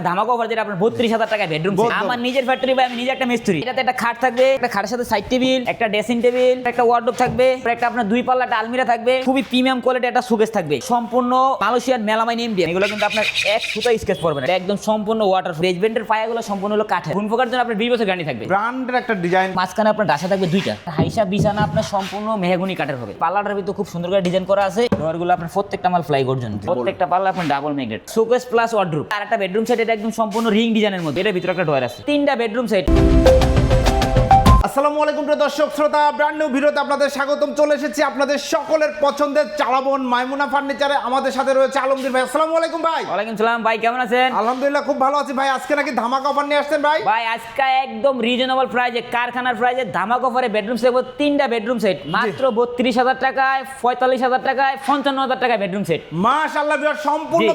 ধামাকা অফার যেটা আপনার বত্রিশ হাজার টাকা বেডরুম আমার নিজের ফ্যাক্টরি বা আমি নিজে একটা মিস্ত্রি এটাতে একটা খাট থাকবে একটা খাটের সাথে সাইড টেবিল একটা ড্রেসিং টেবিল একটা ওয়ার্ডরোব থাকবে একটা আপনার দুই পাল্লা একটা আলমিরা থাকবে খুবই প্রিমিয়াম কোয়ালিটি একটা সুকেস থাকবে। সম্পূর্ণ মালয়েশিয়ান মেলামাইন ইন্ডিয়ান এগুলো কিন্তু আপনার এক সুতো স্কেচ পড়বে না। একদম সম্পূর্ণ ওয়াটার বেজমেন্টের পায়াগুলো সম্পূর্ণ হলো কাঠের। ঘুম পোকার জন্য আপনার বিশ বছর গ্যারান্টি থাকবে। ব্র্যান্ডের একটা ডিজাইন মাঝখানে আপনার ডাসা থাকবে দুইটা। হাইসা বিছানা আপনার সম্পূর্ণ মেহগুনি কাঠের হবে। পাল্লাটার ভিতরে খুব সুন্দর করে ডিজাইন করা আছে। ডোরগুলো আপনার প্রত্যেকটা মাল ফ্লাই জন্য প্রত্যেকটা পাল্লা আপনার double magnet showcase plus wardrobe আর একটা বেডরুম সেট এটা একদম সম্পূর্ণ রিং ডিজাইনের মধ্যে। এটার ভিতরে একটা ডয়ার আছে। তিনটা বেডরুম সেট। আসসালামু আলাইকুম প্রিয় দর্শক শ্রোতা ব্র্যান্ড নিউ ভিডিওতে আপনাদের স্বাগতম। চলে এসেছি আপনাদের সকলের পছন্দের চালাবন মাইমুনা ফার্নিচারে। আমাদের সাথে রয়েছে আলমগীর ভাই। আসসালামু আলাইকুম ভাই। ওয়ালাইকুম সালাম। ভাই কেমন আছেন? আলহামদুলিল্লাহ খুব ভালো আছি ভাই। আজকে নাকি ধামাকা অফার নিয়ে আসছেন ভাই? ভাই আজকে একদম রিজনেবল প্রাইজে কারখানার প্রাইজে ধামাক অফারে বেডরুম সেট তিনটা বেডরুম সেট মাত্র বত্রিশ হাজার টাকায় পঁয়তাল্লিশ হাজার টাকায় পঞ্চান্ন হাজার টাকায় বেডরুম সেট মাশাআল্লাহ সম্পূর্ণ।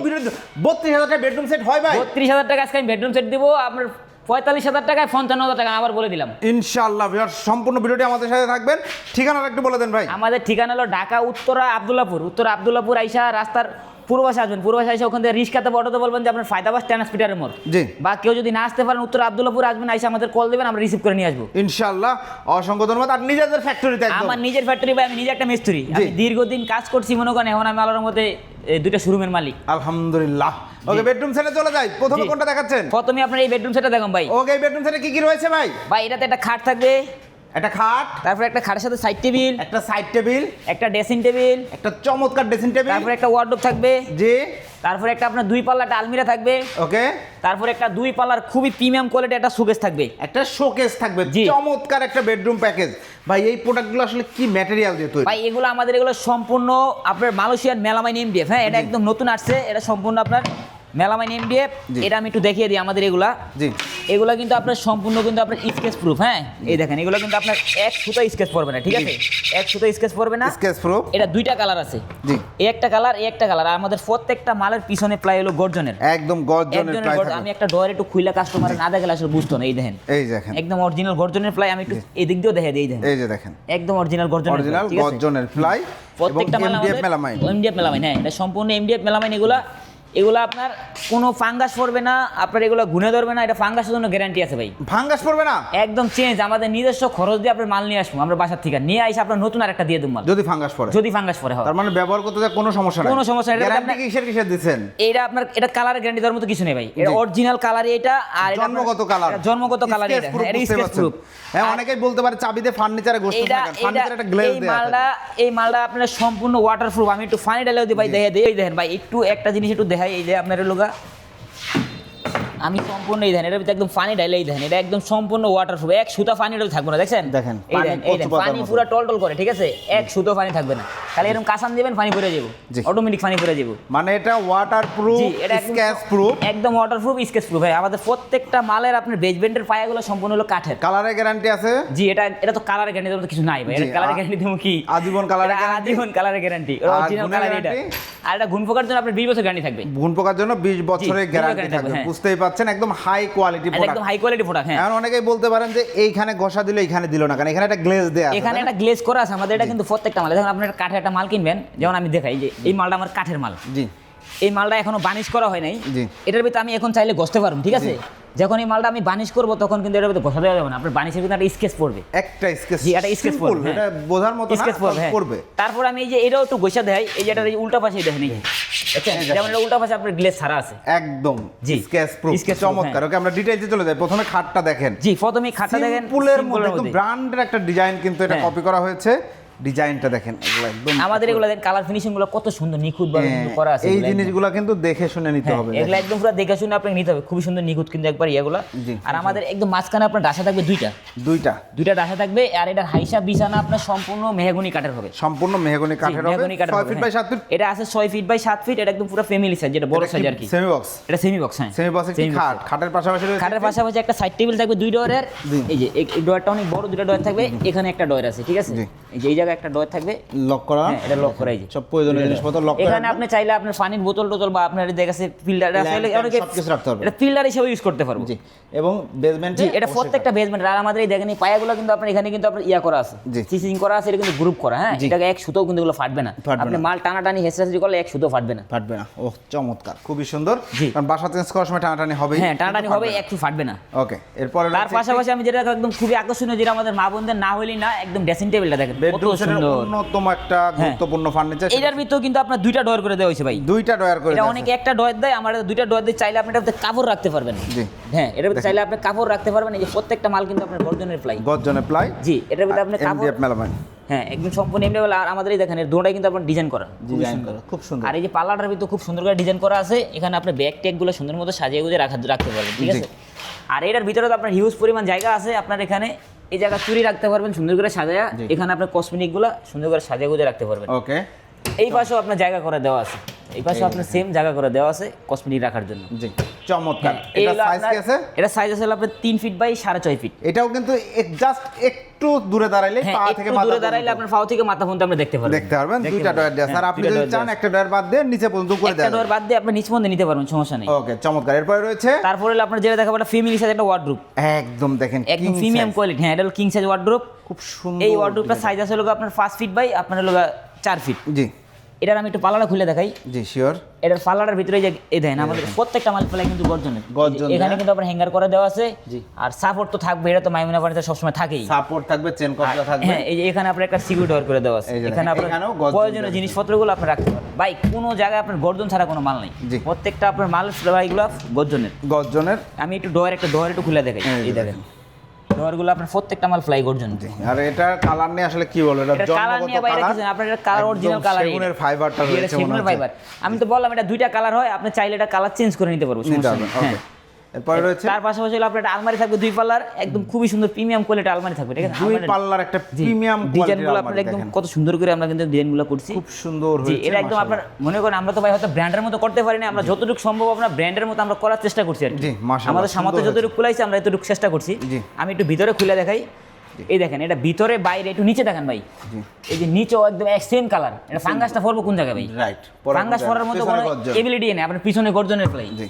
বত্রিশ হাজার টাকা বেডরুম সেট হয় ভাই। বত্রিশ হাজার টাকা আজকে আমি বেডরুম সেট দিব। আপনার পঁয়তাল্লিশ হাজার টাকায় পঞ্চান্ন হাজার টাকা আবার বলে দিলাম। ইনশাআল্লাহ সম্পূর্ণ ভিডিওটি আমাদের সাথে থাকবেন। ঠিকানাটা একটু বলে দেন ভাই। আমাদের ঠিকানা হলো ঢাকা উত্তরা আবদুল্লাপুর। উত্তরা আবদুল্লাপুর আইসা রাস্তার পূর্বাশে আসবেন পূর্বাশে আইসা ওখান থেকে রিক্সাতে অটোতে বলবেন যে আপনার ফায়দাবাস ট্রান্সপিটারের মোড়। জি। বা কেউ যদি না আসতে পারেন উত্তর আবদুল্লাপুর আসবেন আইসা আমাদের কল দেবেন আমরা রিসিভ করে নিয়ে আসব। ইনশাআল্লাহ অসংখ্য ধন্যবাদ। আর নিজেদের ফ্যাক্টরিতে আমার নিজের ফ্যাক্টরি বা আমি নিজে একটা মিস্ত্রি। আমি দীর্ঘদিন কাজ করছি মনে করেন এখন আমি আলোর মধ্যে দুইটা শোরুমের মালিক। আলহামদুলিল্লাহ। ওকে বেডরুম সেটে চলে যাই। প্রথমে কোনটা দেখাচ্ছেন? প্রথমে আপনার এই বেডরুম সেটা দেখুন ভাই। ওকে বেডরুম সেটে কি কি রয়েছে ভাই? ভাই এটাতে একটা খাট থাকবে একটা খাট তারপরে একটা খাটের সাথে সাইড টেবিল একটা সাইড টেবিল একটা ড্রেসিং টেবিল একটা চমৎকার ড্রেসিং টেবিল তারপরে একটা ওয়ার্ডরোব থাকবে জি। তারপরে একটা আপনার দুই পাল্লা একটা আলমিরা থাকবে ওকে। তারপরে একটা দুই পাল্লার খুবই প্রিমিয়াম কোয়ালিটি একটা সুকেস থাকবে। একটা শোকেস থাকবে। চমৎকার একটা বেডরুম প্যাকেজ ভাই এই প্রোডাক্টগুলো আসলে কি ম্যাটেরিয়াল দিয়ে তৈরি? ভাই এগুলো আমাদের এগুলো সম্পূর্ণ আপনার মালয়েশিয়ান মেলামাইন এমডিএফ হ্যাঁ এটা একদম নতুন আসছে এটা সম্পূর্ণ আপনার মেলামাইন এমডিএফ জি। এটা আমি একটু দেখিয়ে দিই আমাদের এগুলা। জি। এগুলো কিন্তু আপনার সম্পূর্ণ কিন্তু আপনার স্কেচ প্রুফ হ্যাঁ? এই দেখেন এগুলো কিন্তু আপনার এক সুতো স্কেচ পড়বে না ঠিক আছে? এক সুতো স্কেচ পড়বে না। স্কেচ প্রুফ এটা দুইটা কালার আছে। জি। এই একটা কালার এই একটা কালার আমাদের প্রত্যেকটা মালের পিছনে প্লাই হলো গর্জনের। একদম গর্জনের গর্জন- আমি একটা ডয়ের একটু খুইলা কাস্টমার না দেখলে আসলে বুঝতো না এই দেখেন। এই দেখেন। একদম অরিজিনাল গর্জনের প্লাই আমি একটু এদিক দিয়েও দেখে দিই এই দেখেন। এই যে দেখেন। একদম অরিজিনাল গর্জনের অরিজিনাল? গর্জনের এবং প্রত্যেকটা মাল এমডিএফ মেলামাইন। এমডিএফ মেলামাইন হ্যাঁ এটা সম্পূর্ণ এমডিএফ মেলামাইন এগুলা। এগুলো আপনার কোনো ফাঙ্গাস পড়বে না আপনার এগুলো গুনে ধরবে না এটা ফাঙ্গাসের জন্য গ্যারান্টি আছে ভাই। ফাঙ্গাস পড়বে না? একদম চেঞ্জ আমাদের নিজস্ব খরচ দিয়ে আপনার মাল নিয়ে আসব আমরা বাসার থেকে। নিয়ে আসে আপনার নতুন আর একটা দিয়ে দেবো মাল। যদি ফাঙ্গাস পড়ে। যদি ফাঙ্গাস হয়। তার মানে ব্যবহার করতে যা কোনো সমস্যা নাই। কোনো সমস্যা নেই, এটা গ্যারান্টি কিসের কিসের দিচ্ছেন? এটা আপনার এটা কালারের গ্যারান্টি দেওয়ার মতো কিছু নেই ভাই। এটা অরিজিনাল কালারই এটা আর এটা জন্মগত কালার জন্মগত কালার এটা। এটা স্কেচ প্রুফ হ্যাঁ অনেকেই বলতে পারে চাবিতে ফার্নিচারে গোস্ত থাকে ফার্নিচারে একটা গ্লেজ দেয় এই মালটা এই মালটা আপনার সম্পূর্ণ ওয়াটারপ্রুফ আমি একটু ফানি ডালেও দিই ভাই দেখে দিই দেখেন ভাই একটু একটা জিনিস একটু দেখাই এই যে আপনার লোগা। আমি সম্পূর্ণ এই এটার ভিতরে একদম ফানি ডাইলে এই দেখেন এটা একদম সম্পূর্ণ ওয়াটারপ্রুফ এক সুতা ফানি ডালে থাকবে না দেখছেন? দেখেন, এই পানি এই দেখেন পানি পুরো টল টল করে ঠিক আছে? এক সুতো পানি থাকবে না। খালি এরকম কাসান দিবেন পানি পড়ে যাব। অটোমেটিক পানি পড়ে যাব। মানে এটা ওয়াটার প্রুফ এটা স্ক্যাচ প্রুফ একদম ওয়াটারপ্রুফ স্কেচ প্রুফ ভাই আমাদের প্রত্যেকটা মালের আপনার বেজমেন্টের পায়াগুলো সম্পূর্ণ হলো কাঠের। কালারের গ্যারান্টি আছে? জি এটা এটা তো কালার গ্যারান্টি মতো কিছু নাই ভাই। এটা জি, কালার আ- গ্যারান্টি দেবো কি? আজীবন এর এটা আজীবন কালারের গ্যারান্টি আর অরিজিনাল কালার এটা। আর এটা গুণ পোকার জন্য আপনার 20 বছর গ্যারান্টি থাকবে। গুণ পোকার জন্য 20 বছরের গ্যারান্টি থাকবে বুঝতেই হ্যাঁ। পাচ্ছেন একদম হাই কোয়ালিটি প্রোডাক্ট একদম হাই কোয়ালিটি প্রোডাক্ট হ্যাঁ। এখন অনেকেই বলতে পারেন যে এইখানে ঘষা দিলে এইখানে দিল না কারণ এখানে একটা গ্লেজ দেয়া আছে এখানে একটা গ্লেজ করা আছে আমাদের এটা কিন্তু প্রত্যেকটা মাল। দেখুন আপনি একটা কাঠের একটা মাল কিনবেন যেমন আমি দেখাই যে এই মালটা আমার কাঠের মাল। জি। এই মালটা এখনও বানিশ করা হয় নাই। জি। এটার ভিতরে আমি এখন চাইলে ঘষতে পারব ঠিক আছে? যখন এই মালটা আমি বানিশ করব তখন কিন্তু ভিতরে ঘষা দেওয়া যাবে না আপনার বানিশের ভিতরে একটা স্কেচ পড়বে একটা স্কেচ জি, একটা Simple, পড়বে, এটা হ্যাঁ। বোঝার মতো স্কেচ পড়বে হ্যাঁ। পড়বে তারপর আমি এই যে এটাও একটু গোসা দেয় এই যে এটা উল্টা পাশে দেখেন এই? যেমন এটা উল্টা পাশে আপনার গ্লেজ ছাড়া আছে একদম জি। স্কেচ প্রুফ proof, চমৎকার ওকে আমরা ডিটেইলসে চলে যাই প্রথমে খাটটা দেখেন জি প্রথমে খাটটা দেখেন সিম্পলের simple মধ্যে একদম ব্র্যান্ডের একটা ডিজাইন কিন্তু এটা হ্যাঁ। কপি করা হয়েছে ডিজাইনটা দেখেন এগুলো একদম আমাদের এগুলো কালার ফিনিশিংগুলো কত সুন্দর নিখুঁত ভাবে হ্যাঁ, করা আছে এই জিনিসগুলো কিন্তু দেখে শুনে নিতে হ্যাঁ, হবে এগুলো একদম পুরো দেখে শুনে আপনাকে নিতে হবে খুবই সুন্দর নিখুঁত কিন্তু একবার ইয়েগুলো। জি। আর আমাদের একদম মাঝখানে আপনার ডাসা থাকবে দুইটা। দুইটা। দুইটা ডাসা থাকবে আর এটার হাইসা বিছানা আপনার সম্পূর্ণ মেহগুনি কাঠের হবে। সম্পূর্ণ মেহগনি কাঠের হবে। মেহগনি কাঠের 6 ফিট বাই হ্যাঁ। 7 ফিট এটা আছে 6 ফিট বাই 7 ফিট এটা একদম পুরো ফ্যামিলি সাইজ যেটা বড় সাইজ আর কি। সেমি বক্স এটা সেমি বক্স হ্যাঁ সেমি বক্স একটি খাট? খাটের পাশাপাশি রয়েছে খাটের পাশাপাশি একটা সাইড টেবিল থাকবে দুই ডোরের। এই যে এই ডোরটা অনেক বড় দুটো ডোর থাকবে এখানে একটা ডোর আছে ঠিক আছে? এই যে এই জায়গায় জায়গায় একটা ডয়ার থাকবে। লক করা। হ্যাঁ এটা লক করাই সব প্রয়োজনীয় জিনিসপত্র লক এখানে আপনি চাইলে আপনার পানির বোতল টোতল বা আপনার ফিল্টার আসলে অনেকে সবকিছু রাখতে। এটা ফিল্টার হিসেবে ইউজ করতে পারব। জি এবং বেসমেন্টে জি এটা প্রত্যেকটা বেসমেন্ট আর আমাদের এই দেখেন এই পায়াগুলো কিন্তু আপনার এখানে কিন্তু আপনার ইয়া করা আছে। সিসিং করা আছে এটা কিন্তু গ্রুপ করা হ্যাঁ। এটাকে এক সুতো কিন্তু এগুলো ফাটবে না। আপনি। মাল টানাটানি হেসরাসি করলে এক সুতো ফাটবে না। ফাটবে না। ও চমৎকার। খুবই সুন্দর। কারণ বাসা চেঞ্জ করার সময় টানাটানি হবে হ্যাঁ টানাটানি হবে একটু ফাটবে না। ওকে এরপরে তার পাশাপাশি আমি যেটা একদম খুবই আকর্ষণীয় যেটা আমাদের মা বোনদের না হইলেই না একদম ড্রেসিং টেবিলটা দেখেন। কত বেডরুম অন্যতম একটা গুরুত্বপূর্ণ ফার্নিচার এটার ভিতর কিন্তু আপনার দুইটা ডোর করে দেওয়া হয়েছে ভাই। দুইটা ডয়ার করে এটা দেওয়া একটা ডয়ার দেয় আমার দুইটা ডয়ার দিয়ে চাইলে আপনি এটাতে কাপড় রাখতে পারবেন। জি। হ্যাঁ এটার ভিতরে চাইলে আপনি কাপড় রাখতে পারবেন এই যে প্রত্যেকটা মাল কিন্তু আপনার গর্জনের ফ্লাই গর্জনে প্লাই জি এটার ভিতরে আপনি কাপড় এমডিএফ হ্যাঁ একদম সম্পূর্ণ এমনি আর আমাদের এই দেখেন এর দোটাই কিন্তু আপনার ডিজাইন করা। ডিজাইন করা খুব সুন্দর। আর এই যে পাল্লাটার ভিতরে খুব সুন্দর করে ডিজাইন করা আছে এখানে আপনি ব্যাগ ট্যাগগুলো সুন্দর মতো সাজিয়ে গুজে রাখা রাখতে পারবেন ঠিক আছে? আর এটার ভিতরে তো আপনার হিউজ পরিমাণ জায়গা আছে আপনার এখানে এই জায়গা চুরি রাখতে পারবেন সুন্দর করে সাজায়া এখানে আপনার কসমেটিকগুলো সুন্দর করে সাজিয়ে গুজে রাখতে পারবেন। ওকে এই পাশেও আপনার জায়গা করে দেওয়া আছে। এই পাশে আপনার সেম জায়গা করে দেওয়া আছে কসমেটিক রাখার জন্য। জি চমৎকার। হ্যাঁ, এটা সাইজ কি আপনার- আছে? এটা সাইজ আছে আপনার তিন ফিট বাই সাড়ে ছয় ফিট এটাও কিন্তু জাস্ট একটু দূরে দাঁড়াইলে হ্যাঁ পা থেকে মাথা দূরে দাঁড়াইলে আপনার ফাও থেকে মাথা পর্যন্ত আপনি দেখতে পারবেন। দেখতে পারবেন দুইটা ডয়ার পারবেন। দেওয়া স্যার হ্যাঁ, আপনি যদি চান একটা ডয়ার বাদ দিয়ে নিচে পর্যন্ত করে দেন। একটা ডোর বাদ দিয়ে আপনি নিচ পর্যন্ত নিতে পারবেন সমস্যা নেই। ওকে চমৎকার। এরপরে রয়েছে তারপরে হলো আপনার যেটা দেখাবো একটা ফ্যামিলি সাইজ একটা ওয়ার্ডরোব একদম দেখেন একদম প্রিমিয়াম কোয়ালিটি হ্যাঁ এটা হলো কিং সাইজ ওয়ার্ডরোব খুব সুন্দর এই ওয়ার্ডরোবটা। সাইজ আছে হলো আপনার পাঁচ ফিট বাই আপনার হলো চার ফিট জি। এটার আমি একটু পাল্লাটা খুলে দেখাই। জি শিওর এটার পাল্লাটার ভিতরে যে এই দেখেন আমাদের প্রত্যেকটা মাল পাল্লা কিন্তু গর্জনের গর্জন এখানে কিন্তু আপনার হ্যাঙ্গার করে দেওয়া আছে। জি। আর সাপোর্ট তো থাকবে এটা তো মাইমুনা ফার্নিচার সবসময় থাকেই। সাপোর্ট থাকবে চেন কপটা থাকবে। হ্যাঁ এই যে এখানে আপনার একটা সিকিউরিটি ডোর করে দেওয়া আছে। এখানে আপনার প্রয়োজনীয় জিনিসপত্রগুলো আপনি রাখতে পারেন ভাই কোনো জায়গায় আপনার গর্জন ছাড়া কোনো মাল নাই। জি। প্রত্যেকটা আপনার মাল ভাইগুলো গর্জনের। গর্জনের। আমি একটু ডোয়ার একটা ডোয়ার একটু খুলে দেখাই। এই দেখেন। আপনার প্রত্যেকটা মাল ফ্লাই গর্জন আর এটা কালার নিয়ে আসলে কি বলব? এটা কালার নিয়ে বাইরে কিছু আপনার এটা কালার অরিজিনাল কালার সেগুনের ফাইবারটা রয়েছে সেগুনের ফাইবার আমি তো বললাম এটা দুইটা কালার হয় আপনি চাইলে এটা কালার চেঞ্জ করে নিতে পারব সমস্যা নেই। এরপরে রয়েছে তার পাশাপাশি আপনার একটা আলমারি থাকবে দুই পাল্লার একদম খুবই সুন্দর প্রিমিয়াম কোয়ালিটি আলমারি থাকবে ঠিক আছে? দুই পাল্লার একটা প্রিমিয়াম ডিজাইনগুলো আপনার একদম কত সুন্দর করে আমরা কিন্তু ডিজাইনগুলো করছি। খুব সুন্দর হয়েছে এটা একদম আপনার মনে করেন আমরা তো ভাই হয়তো ব্র্যান্ডের মতো করতে পারি না আমরা যতটুকু সম্ভব আমরা ব্র্যান্ডের মতো আমরা করার চেষ্টা করছি আর। জি, আমাদের সামর্থ্য যতটুকু আমরা এতটুকু চেষ্টা করছি। আমি একটু ভিতরে খুলে দেখাই। এই দেখেন এটা ভিতরে বাইরে একটু নিচে দেখেন ভাই। এই যে নিচেও একদম সেম কালার এটা ফাঙ্গাসটা পড়ব কোন জায়গায় ভাই? রাইট ফাঙ্গাস পড়ার মতো কোনো এবিলিটি নেই আপনার পিছনে গর্জনের ফ্লাই জি।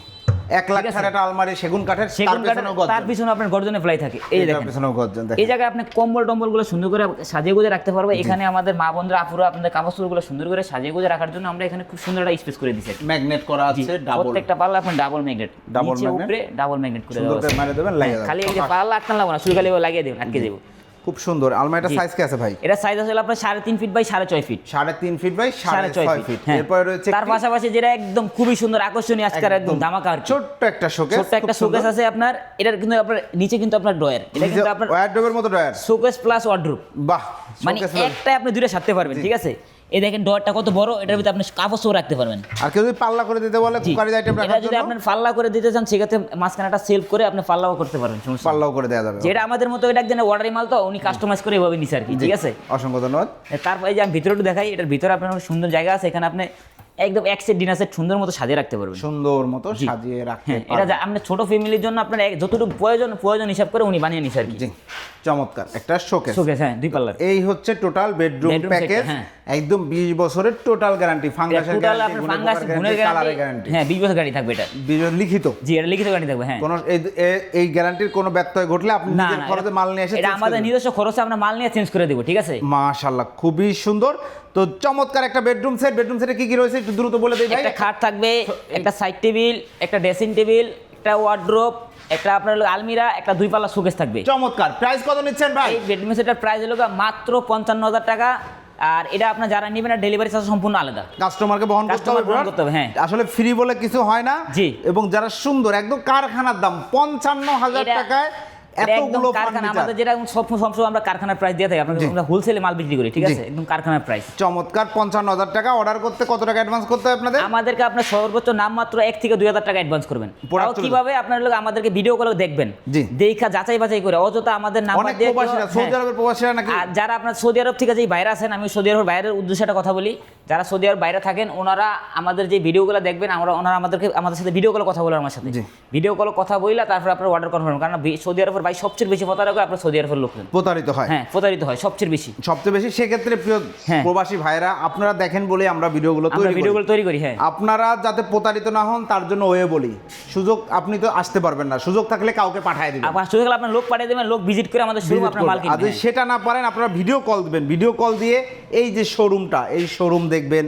এক লাখ একটা আলমারি সেগুন কাঠের সেগুন কাঠের তার পিছনে আপনার গর্জনের ফ্লাই থাকে। এই পেছনেও গর্জন এই জায়গায় আপনি কম্বল টম্বলগুলো সুন্দর করে সাজিয়ে গুজে রাখতে পারবে। এখানে আমাদের মা বোনরা আপুরা আপনাদের কাপড়গুলো সুন্দর করে সাজিয়ে গুজে রাখার জন্য আমরা এখানে খুব সুন্দর একটা স্পেস করে দিচ্ছি ম্যাগনেট করা আছে ডাবল প্রত্যেকটা পাল্লা আপনার ডাবল ম্যাগনেট magnet? উপরে ডাবল ম্যাগনেট করে দেওয়া আছে। দেবেন হ্যাঁ, খালি এই যে পাল্লা আটকান লাগবে না শুধু খালি লাগিয়ে দেবেন আটকে দেবো। খুব সুন্দর। আলমারিটা সাইজ কি আছে ভাই? এটা সাইজ আছে আপনার সাড়ে তিন ফিট বাই সাড়ে ছয় ফিট সাড়ে তিন ফিট বাই সাড়ে ছয় ফিট হ্যাঁ। এরপরে রয়েছে তার পাশাপাশি যেটা একদম খুবই সুন্দর আকর্ষণীয় আজকাল একদম। একদম ধামাকা ছোট্ট একটা শোকেস ছোট্ট একটা শোকেস আছে আপনার। এটার কিন্তু আপনার নিচে কিন্তু আপনার ড্রয়ার এটা কিন্তু আপনার ওয়ার্ড্রোবের মতো ড্রয়ার শোকেস প্লাস ওয়ার্ড্রোব বাহ মানে একটাই আপনি দুটো সারতে পারবেন ঠিক আছে? এই দেখেন ডয়ারটা কত বড় এটার ভিতরে আপনি কাপড় সব রাখতে পারবেন। আর কেউ যদি পাল্লা করে দিতে বলে। কুকারি আইটেম এটা জন্য যদি আপনি পাল্লা করে দিতে চান সেক্ষেত্রে মাঝখানে একটা সেলফ করে আপনি পাল্লাও করতে পারবেন সমস্যা পাল্লাও করে দেওয়া যাবে যেটা আমাদের মতো এটা একজন অর্ডারি মাল তো উনি কাস্টমাইজ করে এভাবে নিছে আর কি ঠিক আছে? অসংখ্য ধন্যবাদ। তারপরে যে আমি ভিতরে দেখাই এটার ভিতরে আপনার সুন্দর জায়গা আছে এখানে আপনি একদম এক সেট ডিনার সেট সুন্দর মতো সাজিয়ে রাখতে পারবেন। সুন্দর মতো সাজিয়ে রাখতে হ্যাঁ এটা যা- আপনার ছোট ফ্যামিলির জন্য আপনার যতটুকু প্রয়োজন প্রয়োজন হিসাব করে উনি বানিয়ে নিছে আর কি। জি চমৎকার। একটা শোকেস শোকেস হ্যাঁ দুই পাল্লার। এই হচ্ছে টোটাল বেডরুম প্যাকেজ। একদম 20 বছরের টোটাল গ্যারান্টি ফাঙ্গাসের টোটাল আপনার ফাঙ্গাস গুণের গ্যারান্টি গ্যারান্টি হ্যাঁ বিশ বছর গাড়ি থাকবে এটা। লিখিত। জি এটা লিখিত গাড়ি থাকবে হ্যাঁ। কোন এই এই গ্যারান্টির কোনো ব্যত্যয় ঘটলে আপনি নিজের খরচে মাল নিয়ে এসে এটা আমাদের নিজস্ব খরচে আমরা মাল নিয়ে চেঞ্জ করে দেবো ঠিক আছে? মাশাআল্লাহ খুবই সুন্দর। তো চমৎকার একটা বেডরুম সেট বেডরুম সেটে কি কি রয়েছে? একটু দ্রুত বলে দিই ভাই। একটা খাট থাকবে একটা সাইড টেবিল একটা ড্রেসিং টেবিল একটা ওয়ার্ড্রোপ একটা আপনার আলমিরা একটা দুই পাল্লা শোকেস থাকবে। চমৎকার। প্রাইস কত নিচ্ছেন ভাই? এই বেডরুম সেটার প্রাইস হলো মাত্র পঞ্চান্ন হাজার টাকা। আর এটা আপনার যারা নেবেন না ডেলিভারি চার্জ সম্পূর্ণ আলাদা। কাস্টমারকে বহন করতে হবে বহন করতে হবে, হ্যাঁ। আসলে ফ্রি বলে কিছু হয় না। জি। এবং যারা সুন্দর একদম কারখানার দাম পঞ্চান্ন হাজার টাকায় এতগুলো কারখানা আমাদের যেটা সব সবসময় আমরা কারখানার প্রাইস দিয়ে থাকি আমরা হোলসেলে মাল বিক্রি করি ঠিক আছে? একদম কারখানার প্রাইস চমৎকার পঞ্চান্ন হাজার টাকা অর্ডার করতে কত টাকা অ্যাডভান্স করতে আপনাদের? আমাদেরকে আপনার সর্বোচ্চ এক থেকে দুই হাজার টাকা অ্যাডভান্স করবেন। তাও কীভাবে? আপনার লোক আমাদেরকে ভিডিও করে দেখবেন। দেখা যাচাই বাছাই করে অযথা আমাদের নাম্বার দিয়ে সৌদি হ্যাঁ। আরবের প্রবাসীরা নাকি যারা আপনার সৌদি আরব থেকে যেই বাইরে আছেন আমি সৌদি আরবের বাইরের উদ্দেশ্যে একটা কথা বলি। যারা সৌদি আরব বাইরে থাকেন ওনারা আমাদের যে ভিডিওগুলো দেখবেন আমরা ওনারা আমাদেরকে আমাদের সাথে ভিডিও কলে কথা বলে আমার সাথে। ভিডিও কলে কথা বললে তারপর আপনার অর্ডার কনফার্ম কারণ সৌদি আরবের ভাই সবচেয়ে বেশি প্রতারক আপনার সৌদি আরবের লোকজন। প্রতারিত হয়? হ্যাঁ প্রতারিত হয় সবচেয়ে বেশি। সবচেয়ে বেশি সেক্ষেত্রে প্রিয় হ্যাঁ। প্রবাসী ভাইরা আপনারা দেখেন বলে আমরা ভিডিওগুলো তৈরি করি। ভিডিওগুলো তৈরি করি হ্যাঁ। আপনারা যাতে প্রতারিত না হন তার জন্য ওয়ে বলি। সুযোগ আপনি তো আসতে পারবেন না। সুযোগ থাকলে কাউকে পাঠিয়ে দিবেন। আপনার সুযোগ হলে আপনার লোক পাঠিয়ে দেবেন লোক ভিজিট করে আমাদের শোরুম আপনার মাল কিনবেন। যদি সেটা না পারেন আপনারা ভিডিও কল দিবেন। ভিডিও কল দিয়ে এই যে শোরুমটা এই শোরুম দেখবেন।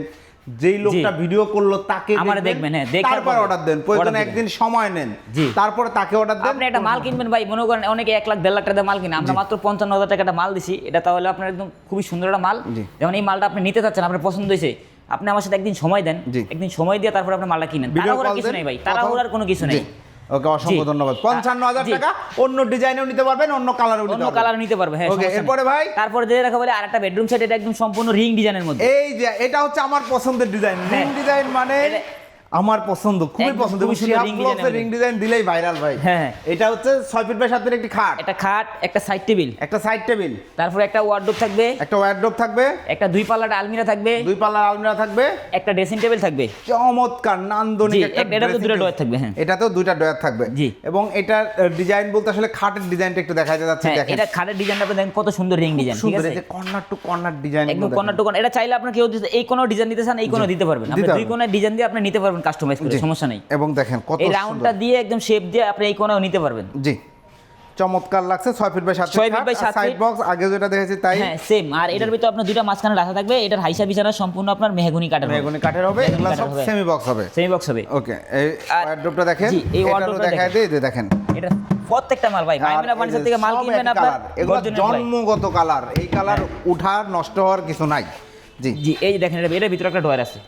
যেই লোকটা ভিডিও করল তাকে আমারে দেখবেন, হ্যাঁ, দেখে তারপর অর্ডার দেন প্রয়োজন একদিন সময় নেন। তারপর তাকে অর্ডার দেন। আপনি একটা মাল কিনবেন ভাই মনে করেন অনেকে এক লাখ দেড় লাখ টাকা মাল কিনে আমরা মাত্র পঞ্চান্ন হাজার টাকা একটা মাল দিছি এটা তাহলে আপনার একদম খুবই সুন্দর একটা মাল। যেমন এই মালটা আপনি নিতে চাচ্ছেন আপনার পছন্দ হয়েছে আপনি আমার সাথে একদিন সময় দেন একদিন সময় দিয়ে তারপর আপনি মালটা কিনেন। তাড়াহুড়ার কিছু নেই ভাই তাড়াহুড়ার কোনো কিছু নেই। ওকে অসংখ্য ধন্যবাদ। পঞ্চান্ন হাজার টাকা অন্য ডিজাইনেও নিতে পারবেন অন্য কালারও নিতে অন্য পারবেন। কালার নিতে পারবে হ্যাঁ ওকে এরপরে ভাই? তারপরে যে রাখা বলে আরেকটা বেডরুম সেট এটা একদম সম্পূর্ণ রিং ডিজাইনের মধ্যে। এই যে এটা হচ্ছে আমার পছন্দের ডিজাইন রিং। ডিজাইন মানে আমার পছন্দ খুবই পছন্দ। রিং ডিজাইন দিলেই ভাইরাল ভাই। হ্যাঁ। এটা হচ্ছে ছয় ফিট বাই সাত ফিট একটি খাট। একটা খাট একটা সাইড টেবিল একটা সাইড টেবিল তারপর একটা ওয়ার্ডরোব থাকবে। একটা ওয়ারড্রপ থাকবে। একটা দুই পাল্লাটা আলমিরা থাকবে। দুই পাল্লার আলমিরা থাকবে। একটা ড্রেসিং টেবিল থাকবে। চমৎকার নান্দনিক একটা এটাতেও dressing দুটো। ডয়ার থাকবে, হ্যাঁ। এটা তো দুইটা ডয়ার থাকবে। জি। এবং এটা ডিজাইন বলতে আসলে খাটের ডিজাইনটা একটু দেখা যাচ্ছে হ্যাঁ দেখেন। এটা খাটের ডিজাইনটা আপনি দেখেন কত সুন্দর রিং ডিজাইন ঠিক আছে? কর্নার টু কর্নার ডিজাইন একদম কর্নার টু কর্নার এটা চাইলে আপনি কেউ এই কোনো ডিজাইন দিতে চান এই কোনো দিতে পারবেন। আপনি দুই। কোণের ডিজাইন দিয়ে আপনি নিতে পারবেন কাস্টমাইজ করে সমস্যা নেই। এবং দেখেন কত এই রাউন্ডটা দিয়ে একদম শেপ দিয়ে আপনি এই কোণাও নিতে পারবেন। জি। চমৎকার লাগছে ছয় ফিট বাই সাত ছয় feet by সাত সাইড বক্স আগে যেটা দেখেছি তাই। হ্যাঁ সেম আর এটার ভিতরে আপনার দুইটা মাঝখানে রাখা থাকবে এটার হাইসা বিছানা সম্পূর্ণ আপনার মেহগুনি কাঠের মেহগনি কাঠের হবে এগুলো সব সেমি বক্স হবে। সেমি বক্স হবে। ওকে এই ওয়ারড্রপটা দেখেন জি, এই এটারও wardrobe টা দেখায় দিই দেখেন। এটা প্রত্যেকটা মাল ভাই মাইমিনা ফার্নিচার থেকে মাল কিনবেন আপনার এগুলো জন্মগত কালার এই কালার উঠার নষ্ট হওয়ার কিছু নাই। জি। জি এই দেখেন এটা এটার ভিতরে একটা ডয়ার আছে।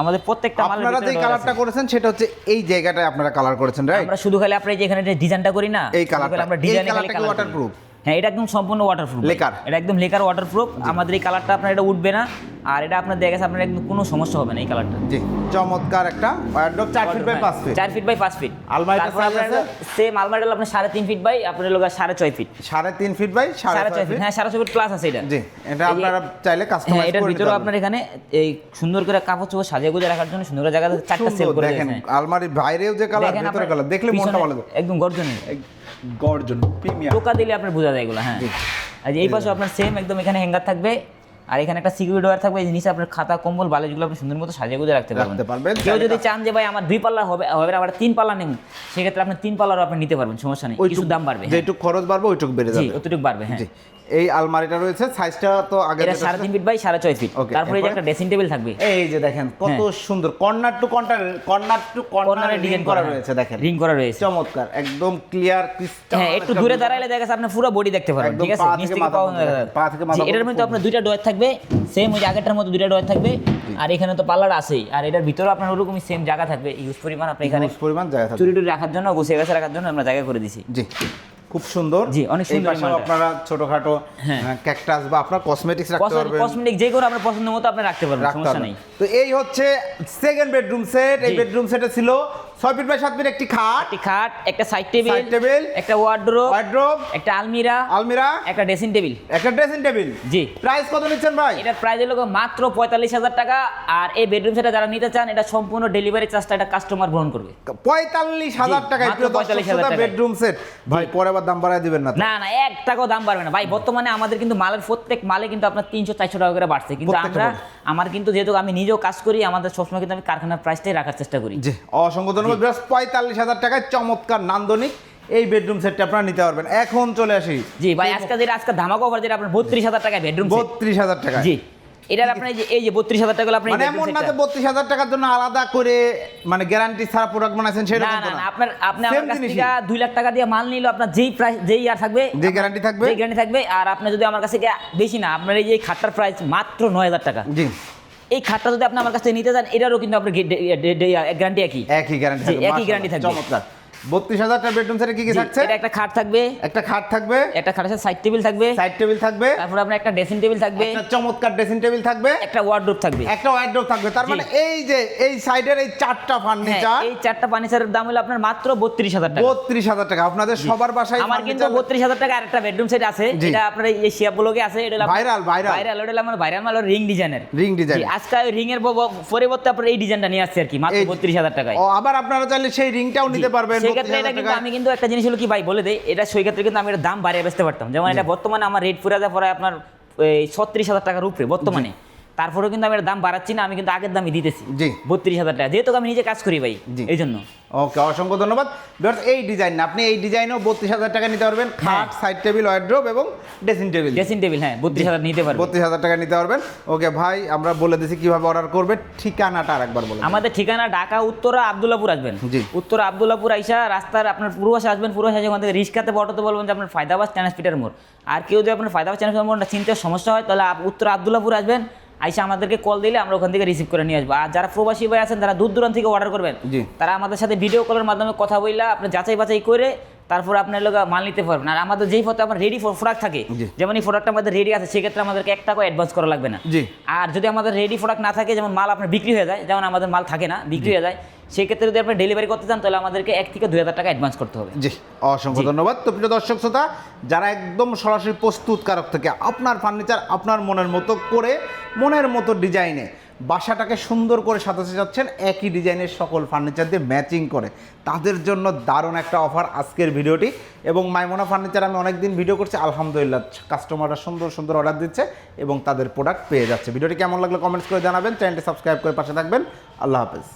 আমাদের প্রত্যেকটা আপনারা যে কালারটা করেছেন সেটা হচ্ছে এই জায়গাটায় আপনারা কালার করেছেন রাইট আমরা শুধু খালি আপনারা এই যে এখানে ডিজাইনটা করি না এই কালারটা। আমরা ডিজাইনে কালারটা waterproof? হ্যাঁ এটা একদম সম্পূর্ণ ওয়াটারপ্রুফ লেকার। এটা একদম লেকার ওয়াটারপ্রুফ আমাদের এই কালারটা আপনার এটা উঠবে না আর এটা আপনার দেখা গেছে আপনার একদম কোনো সমস্যা হবে না এই কালারটা জি চমৎকার একটা ওয়ারড্রপ চার ফিট বাই পাঁচ ফিট চার ফিট বাই পাঁচ ফিট আলমারিটা size আছে? সেম আলমারিটা হলো আপনার সাড়ে তিন ফিট বাই আপনার লোক সাড়ে ছয় ফিট সাড়ে তিন ফিট বাই সাড়ে সাড়ে ছয় ছয় ফিট ফিট হ্যাঁ সাড়ে ছয় ফিট প্লাস আছে এটা। জি এটা আপনারা চাইলে হ্যাঁ কাস্টমাইজ এটার করে ভিতরে আপনার এখানে এই সুন্দর করে কাপড় চোপড় সাজিয়ে গুজে রাখার জন্য সুন্দর করে জায়গা চারটা সেল করে দেখেন দিয়েছে। আলমারির বাইরেও যে কালার ভেতরে কালার দেখলে মনটা ভালো একদম গর্জনের গর্জন প্রিমিয়াম। টোকা দিলে আপনার বোঝা যায় এগুলো হ্যাঁ। আর এই পাশে আপনার সেম একদম এখানে হ্যাঙ্গার থাকবে আর এখানে একটা সিকিউরিটি ডোয়ার থাকবে এই আপনার খাতা কম্বল বালিশগুলো আপনি সুন্দর মতো সাজিয়ে গুজে রাখতে পারবেন। কেউ যদি চান যে ভাই আমার দুই পাল্লা হবে হবে আবার তিন পাল্লা নেব সেক্ষেত্রে আপনি তিন পাল্লারও আপনি নিতে পারবেন সমস্যা নেই কিছু দাম বাড়বে হ্যাঁ। যেটুকু খরচ বাড়বে ওইটুকু বেড়ে যাবে। অতটুকু বাড়বে হ্যাঁ। এই আলমারিটা রয়েছে সাইজটা তো আগে এটা সাড়ে তিন ফিট বাই সাড়ে ছয় ফিট তারপরে একটা ড্রেসিং টেবিল থাকবে। এই যে দেখেন কত হ্যাঁ। সুন্দর। Corner to corner corner to কর্নারে ডিজাইন করা করা রয়েছে দেখেন। রিং করা রয়েছে। চমৎকার একদম ক্লিয়ার ক্রিস্টাল হ্যাঁ একটু দূরে দাঁড়াইলে দেখা যাচ্ছে আপনি পুরো বডি দেখতে পারবেন ঠিক আছে? নিচ থেকে থেকে মাথা পাও পর্যন্ত দেখেন, পা থেকে মাথা এটার মধ্যে আপনার দুইটা ডয়ার থাকবে সেম ওই আগেরটার মতো দুইটা ডয়ার থাকবে আর এখানে তো পার্লার আছেই। আর এটার ভিতরে আপনার ওরকমই সেম জায়গা থাকবে ইউজ পরিমাণ আপনি এখানে হিউজ পরিমাণ জায়গা থাকবে। চুরি টুরি রাখার জন্য গুছিয়ে গেছে রাখার জন্য আমরা জায়গা করে দিছি। জি। খুব সুন্দর জি, অনেক সুন্দর। আপনারা ছোটখাটো। ক্যাকটাস বা আপনার কসমেটিক্স রাখতে পারবেন কসমেটিক যে কোনো আপনার পছন্দ মতো আপনি রাখতে পারবেন সমস্যা নেই তো এই হচ্ছে সেকেন্ড বেডরুম সেট এই। বেডরুম সেটে ছিল ছয় ফিট বাই সাত ফিট একটি খাট। একটি খাট একটা সাইড টেবিল table, একটা ওয়ার্ড্রোব ওয়ার্ড্রোব একটা আলমিরা আলমিরা একটা ড্রেসিং টেবিল একটা ড্রেসিং টেবিল জি। প্রাইস কত নিচ্ছেন ভাই? এটার প্রাইস হলো মাত্র পঁয়তাল্লিশ হাজার টাকা আর এই বেডরুম সেটা যারা নিতে চান এটা সম্পূর্ণ ডেলিভারি চার্জটা এটা কাস্টমার গ্রহণ করবে। পঁয়তাল্লিশ হাজার মাত্র 45,000 টাকায়। বেডরুম সেট ভাই পরে আবার দাম বাড়ায় দিবেন না না না এক টাকাও দাম বাড়বে না। ভাই বর্তমানে আমাদের কিন্তু মালের প্রত্যেক মালে কিন্তু আপনার তিনশো চারশো টাকা করে বাড়ছে। কিন্তু আমরা আমার কিন্তু যেহেতু আমি নিজেও কাজ করি আমাদের সবসময় কিন্তু আমি কারখানার প্রাইসটাই রাখার চেষ্টা করি। জি অসংখ্য ধন্যবাদ। বেশ পঁয়তাল্লিশ হাজার টাকায় চমৎকার নান্দনিক। এই বেডরুম সেটটা আপনারা নিতে পারবেন। এখন চলে আসি। জি ভাই আজকে যেটা আজকে ধামাকা অফার যেটা আপনার বত্রিশ হাজার টাকায় বেডরুম বত্রিশ হাজার টাকা। জি এটার আপনার এই যে এই যে বত্রিশ হাজার টাকা আপনি মানে এমন না যে বত্রিশ হাজার টাকার জন্য আলাদা করে মানে গ্যারান্টি ছাড়া প্রোডাক্ট বানাইছেন সেরকম না না আপনার আপনি আমার কাছ থেকে দুই লাখ টাকা দিয়ে মাল নিল আপনার যেই প্রাইস যেই ইয়ার থাকবে যে গ্যারান্টি থাকবে। গ্যারান্টি থাকবে আর আপনি যদি আমার কাছ বেশি না আপনার এই যে খাটটার প্রাইস মাত্র নয় হাজার টাকা। জি। এই খাটটা যদি আপনি আমার কাছে নিতে চান এটারও কিন্তু আপনার গ্যারান্টি একই একই গ্যারান্টি একই গ্যারান্টি থাকবে। চমৎকার বত্রিশ হাজার টাকা বেডরুম সেটে কি কি থাকছে? একটা খাট থাকবে। একটা খাট থাকবে। একটা খাটের সাথে সাইড টেবিল থাকবে। সাইড টেবিল থাকবে। তারপর আপনার একটা ড্রেসিং টেবিল থাকবে। একটা চমৎকার ড্রেসিং টেবিল থাকবে। একটা ওয়ার্ডরোব থাকবে। একটা ওয়ার্ডরোব থাকবে। তার মানে এই যে এই সাইডের এই চারটা হ্যাঁ, ফার্নিচার এই চারটা ফার্নিচারের দাম হলো আপনার মাত্র বত্রিশ হাজার টাকা। বত্রিশ হাজার টাকা। আপনাদের সবার বাসায় আমার কিন্তু বত্রিশ হাজার টাকা আরেকটা বেডরুম সেট আছে। এটা আপনার এই শিয়া ব্লগে আছে। এটা Viral, viral। ভাইরাল ওটা আমার ভাইরাল মাল রিং ডিজাইনের Ring design। আজকে রিং এর পরিবর্তে আপনার এই ডিজাইনটা নিয়ে আসছে আর কি মাত্র বত্রিশ হাজার টাকায়। আবার আপনারা চাইলে সেই রিংটাও নিতে পারবেন। সেই ক্ষেত্রে 32,000 এটা কিন্তু আমি কিন্তু একটা জিনিস হলো কি ভাই বলে দেই এটা সেই ক্ষেত্রে কিন্তু আমি এটা দাম বাড়িয়ে বেচতে পারতাম। যেমন এটা বর্তমানে আমার রেট পুরা পরে আপনার এই ছত্রিশ হাজার টাকার উপরে বর্তমানে। তারপরেও কিন্তু আমি দাম বাড়াচ্ছি না আমি কিন্তু আগের দামই দিতেছি। জি। বত্রিশ হাজার টাকা। যেহেতু আমি নিজে কাজ করি ভাই জি। এই জন্য। ওকে অসংখ্য ধন্যবাদ। Viewers, এই ডিজাইন না আপনি এই ডিজাইনও বত্রিশ হাজার টাকা নিতে পারবেন। খাট হ্যাঁ। সাইড টেবিল ওয়ার্ড্রোব এবং ড্রেসিং টেবিল ড্রেসিং টেবিল হ্যাঁ বত্রিশ হাজার নিতে পারব বত্রিশ হাজার টাকা নিতে পারবেন। ওকে ভাই আমরা বলে দিছি কীভাবে অর্ডার করবে ঠিকানাটা আরেকবার বলে দিন। আমাদের ঠিকানা ঢাকা উত্তরা আবদুল্লাপুর আসবেন। জি। উত্তরা আবদুল্লাপুর আইসা রাস্তার আপনার পূর্বাশে আসবেন পূর্বাশে ওখান থেকে রিক্সাতে অটোতে বলবেন যে আপনার ফায়দাবাদ ট্রান্সপিটার মোড়। আর কেউ যদি আপনার ফায়দাবাদ ট্রান্সপিটার মোড়টা চিনতে সমস্যা হয় তাহলে উত্তরা আবদুল্লাপুর আসবেন। আইসা আমাদেরকে কল দিলে আমরা ওখান থেকে রিসিভ করে নিয়ে আসব। আর যারা প্রবাসী ভাই আছেন তারা দূর দূরান্ত থেকে অর্ডার করবেন। তারা আমাদের সাথে ভিডিও কলের মাধ্যমে কথা বললে আপনি যাচাই বাছাই করে তারপর আপনার লোক মাল নিতে পারবেন। আর আমাদের যেই ফটো আমার রেডি প্রোডাক্ট থাকে যেমন এই প্রোডাক্ট আমাদের রেডি আছে সেক্ষেত্রে আমাদেরকে এক টাকা অ্যাডভান্স করা লাগবে না। আর যদি আমাদের রেডি প্রোডাক্ট না থাকে যেমন মাল আপনার বিক্রি হয়ে যায় যেমন আমাদের মাল থাকে না বিক্রি হয়ে যায় সেই ক্ষেত্রে যদি আপনি ডেলিভারি করতে চান তাহলে আমাদেরকে এক থেকে দুই হাজার টাকা অ্যাডভান্স করতে হবে। জি অসংখ্য ধন্যবাদ। তো প্রিয় দর্শক শ্রোতা যারা একদম সরাসরি প্রস্তুতকারক থেকে আপনার ফার্নিচার আপনার মনের মতো করে মনের মতো ডিজাইনে বাসাটাকে সুন্দর করে সাজাতে যাচ্ছেন একই ডিজাইনের সকল ফার্নিচার দিয়ে ম্যাচিং করে। তাদের জন্য দারুণ একটা অফার আজকের ভিডিওটি। এবং মাইমোনা ফার্নিচার আমি অনেকদিন ভিডিও করছি আলহামদুলিল্লাহ কাস্টমাররা সুন্দর সুন্দর অর্ডার দিচ্ছে এবং তাদের প্রোডাক্ট পেয়ে যাচ্ছে। ভিডিওটি কেমন লাগল কমেন্টস করে জানাবেন। চ্যানেলটি সাবস্ক্রাইব করে পাশে থাকবেন। আল্লাহ হাফেজ।